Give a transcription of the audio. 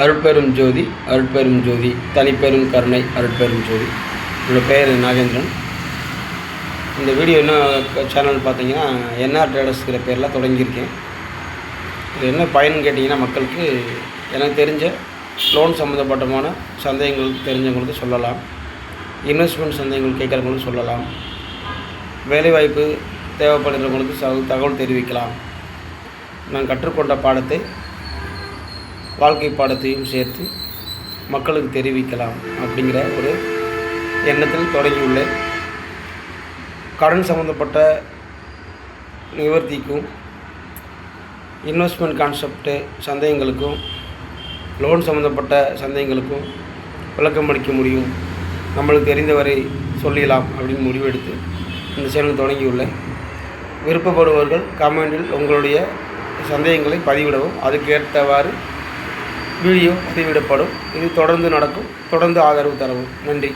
அருட்பெரும் ஜோதி அருட்பெரும் ஜோதி தனிப்பெரும் கருணை அருட்பெரும் ஜோதி. என்னோடய பெயர் நாகேந்திரன். இந்த வீடியோ என்ன சேனல் பார்த்தீங்கன்னா என்ஆர் ட்ரேடர்ஸ்ங்கிற பேரில் தொடங்கியிருக்கேன். இது என்ன பயன் கேட்டிங்கன்னா மக்களுக்கு எனக்கு தெரிஞ்ச லோன் சம்மந்தப்பட்டமான சந்தேகங்கள் தெரிஞ்சவங்களுக்கு சொல்லலாம். இன்வெஸ்ட்மெண்ட் சந்தேகங்கள் கேட்குறவங்களுக்கு சொல்லலாம். வேலைவாய்ப்பு தேவைப்படுறவங்களுக்கு தகவல் தெரிவிக்கலாம். நான் கற்றுக்கொண்ட பாடத்தை வாழ்க்கை பாடத்தையும் சேர்த்து மக்களுக்கு தெரிவிக்கலாம் அப்படிங்கிற ஒரு எண்ணத்தில் தொடங்கியுள்ளேன். கடன் சம்மந்தப்பட்ட நிவர்த்திக்கும் இன்வெஸ்ட்மெண்ட் கான்செப்ட்டு சந்தேகங்களுக்கும் லோன் சம்மந்தப்பட்ட சந்தேகங்களுக்கும் விளக்கம் அளிக்க முடியும். நம்மளுக்கு தெரிந்தவரை சொல்லிடலாம் அப்படின்னு முடிவெடுத்து இந்த சேனல் தொடங்கியுள்ளேன். விருப்பப்படுபவர்கள் கமெண்டில் உங்களுடைய சந்தேகங்களை பதிவிடவும் அதுக்கேற்றவாறு வீடியோ பதிவிடப்படும். இது தொடர்ந்து நடக்கும். தொடர்ந்து ஆதரவு தரவும். நன்றி.